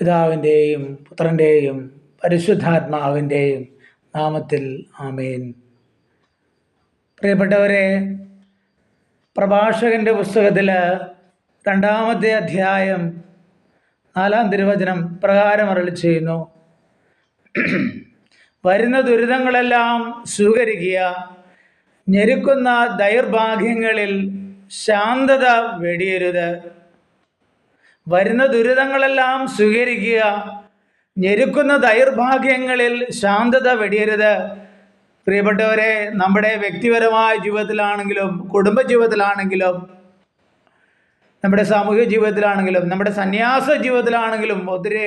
പിതാവിന്റെയും പുത്രന്റെയും പരിശുദ്ധാത്മാവിന്റെയും നാമത്തിൽ ആമേൻ. പ്രിയപ്പെട്ടവരെ പ്രഭാഷകന്റെ പുസ്തകത്തിൽ രണ്ടാമത്തെ അധ്യായം നാലാം തിരുവചനം പ്രകാരം അരളി ചെയ്യുന്നു. വരുന്ന ദുരിതങ്ങളെല്ലാം സ്വീകരിക്കുക ഞെരുക്കുന്ന ദൈർഭാഗ്യങ്ങളിൽ ശാന്തത വെടിയരുത്. വരുന്ന ദുരിതങ്ങളെല്ലാം സ്വീകരിക്കുക. ഞെരുക്കുന്ന ദൈർഭാഗ്യങ്ങളിൽ ശാന്തത വെടിയരുത്. പ്രിയപ്പെട്ടവരെ നമ്മുടെ വ്യക്തിപരമായ ജീവിതത്തിലാണെങ്കിലും കുടുംബ ജീവിതത്തിലാണെങ്കിലും നമ്മുടെ സാമൂഹ്യ ജീവിതത്തിലാണെങ്കിലും നമ്മുടെ സന്യാസ ജീവിതത്തിലാണെങ്കിലും ഒത്തിരി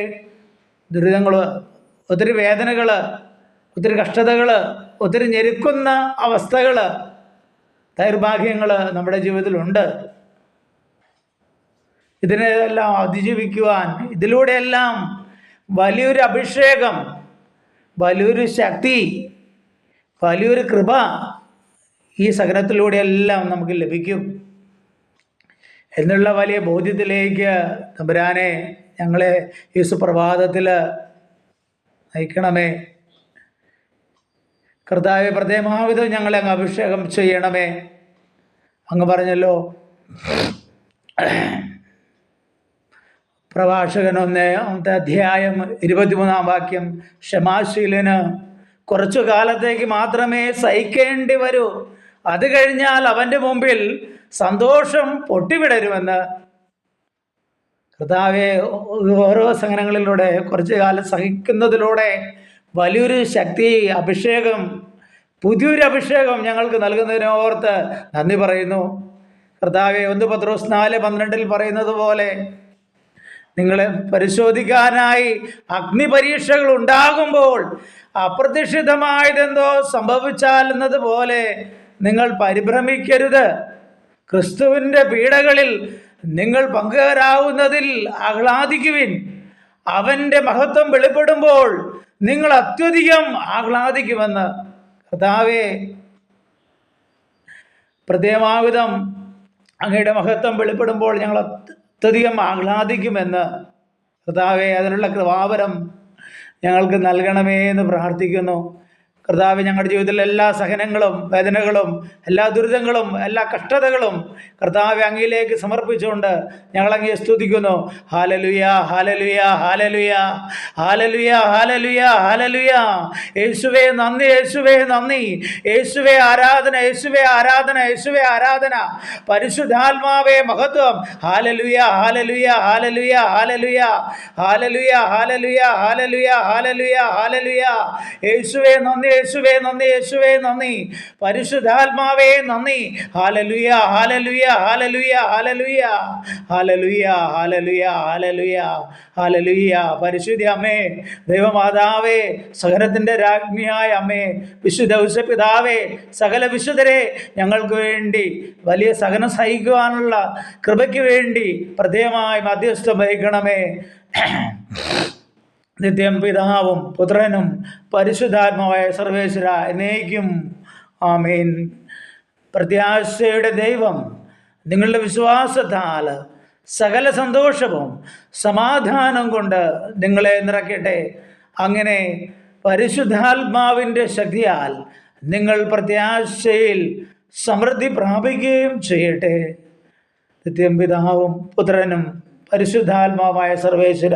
ദുരിതങ്ങൾ ഒത്തിരി വേദനകൾ ഒത്തിരി കഷ്ടതകൾ ഒത്തിരി ഞെരുക്കുന്ന അവസ്ഥകൾ ദൗർഭാഗ്യങ്ങൾ നമ്മുടെ ജീവിതത്തിലുണ്ട്. ഇതിനെല്ലാം അതിജീവിക്കുവാൻ ഇതിലൂടെയെല്ലാം വലിയൊരു അഭിഷേകം വലിയൊരു ശക്തി വലിയൊരു കൃപ ഈ സഹനത്തിലൂടെയെല്ലാം നമുക്ക് ലഭിക്കും. എന്നുള്ള വലിയ ബോധ്യത്തിലേക്ക് തമ്പുരാനെ ഞങ്ങളെ ഈ സുപ്രഭാതത്തിൽ നയിക്കണമേ. കർത്താവ് പ്രത്യേകമാവിധം ഞങ്ങളെ അങ്ങ് അഭിഷേകം ചെയ്യണമേ. അങ്ങ് പറഞ്ഞല്ലോ. പ്രഭാഷകൻ ഒന്നത്തെ അധ്യായം ഇരുപത്തിമൂന്നാം വാക്യം. ക്ഷമാശീലന് കുറച്ചു കാലത്തേക്ക് മാത്രമേ സഹിക്കേണ്ടി വരൂ. അത് കഴിഞ്ഞാൽ അവന്റെ മുമ്പിൽ സന്തോഷം പൊട്ടിവിടരുമെന്ന്. കർത്താവെ ഓരോ സഹനങ്ങളിലൂടെ കുറച്ചു കാലം സഹിക്കുന്നതിലൂടെ വലിയൊരു ശക്തി അഭിഷേകം പുതിയൊരു അഭിഷേകം ഞങ്ങൾക്ക് നൽകുന്നതിനെ ഓർത്ത് നന്ദി പറയുന്നു. കർത്താവെ ഒന്ന് പത്രോസ് നാല് പന്ത്രണ്ടിൽ പറയുന്നത് പോലെ നിങ്ങളെ പരിശോധിക്കാനായി അഗ്നി പരീക്ഷകൾ ഉണ്ടാകുമ്പോൾ അപ്രതീക്ഷിതമായതെന്തോ സംഭവിച്ചാൽ എന്നതുപോലെ നിങ്ങൾ പരിഭ്രമിക്കരുത്. ക്രിസ്തുവിന്റെ പീഡകളിൽ നിങ്ങൾ പങ്കുകാരാവുന്നതിൽ ആഹ്ലാദിക്കുവിൻ. അവന്റെ മഹത്വം വെളിപ്പെടുമ്പോൾ നിങ്ങൾ അത്യധികം ആഹ്ലാദിക്കുമെന്ന്. കർത്താവേ പ്രത്യേകമാവിധം അങ്ങയുടെ മഹത്വം വെളിപ്പെടുമ്പോൾ ഞങ്ങൾ അത്യധികം ആഹ്ലാദിക്കുമെന്ന് കർത്താവെ അതിനുള്ള കൃപാവരം ഞങ്ങൾക്ക് നൽകണമേ എന്ന് പ്രാർത്ഥിക്കുന്നു. കർത്താവ് ഞങ്ങളുടെ ജീവിതത്തിലെ എല്ലാ സഹനങ്ങളും വേദനകളും എല്ലാ ദുരിതങ്ങളും എല്ലാ കഷ്ടതകളും കർത്താവ് അങ്ങയിലേക്ക് സമർപ്പിച്ചുകൊണ്ട് ഞങ്ങളങ്ങയെ സ്തുതിക്കുന്നു. ഹാലലുയ ഹാലലുയ ഹാലലുയ ഹാലലുയ ഹാലലുയ ഹാലലുയ. യേശുവേ നന്ദി യേശുവേ നന്ദി. യേശുവേ ആരാധന യേശുവേ ആരാധന യേശുവേ ആരാധന. പരിശുദ്ധാത്മാവേ മഹത്വം. ഹാലലുയ ഹാലലുയ ഹാലലുയ ഹാലലുയ. ഹാലലുയ ഹാലലുയ ഹാലലുയ ഹാലലുയ ഹാലലുയ. യേശുവേ നന്ദി യേശുവേ നന്ദി യേശുവേ നന്ദി. പരിശുദ്ധാത്മാവേ നന്ദി. ഹാലലുയ ഹാലലുയ ഹാലലുയ ഹാലലുയ. ഹാലലുയ ഹാലലുയ ഹാലലുയ. ഹാലലുയ. പരിശുദ്ധി അമ്മേ ദൈവമാതാവേ സഹനത്തിന്റെ രാജ്ഞിയായ അമ്മേ വിശുദ്ധ പിതാവേ സകല വിശുദ്ധരെ ഞങ്ങൾക്ക് വേണ്ടി വലിയ സഹനം സഹിക്കുവാനുള്ള കൃപയ്ക്ക് വേണ്ടി പ്രത്യേകമായി മധ്യസ്ഥം വഹിക്കണമേ. നിത്യം പിതാവും പുത്രനും പരിശുദ്ധാത്മാവായ സർവേശ്വര എന്നേക്കും. ആമീൻ. പ്രത്യാശയുടെ ദൈവം നിങ്ങളുടെ വിശ്വാസത്താൽ സകല സന്തോഷവും സമാധാനം കൊണ്ട് നിങ്ങളെ നിറക്കട്ടെ അങ്ങനെ പരിശുദ്ധാത്മാവിന്റെ ശക്തിയാൽ നിങ്ങൾ പ്രത്യാശയിൽ സമൃദ്ധി പ്രാപിക്കുകയും ചെയ്യട്ടെ. നിത്യം പിതാവും പുത്രനും പരിശുദ്ധാത്മാവായ സർവേശ്വര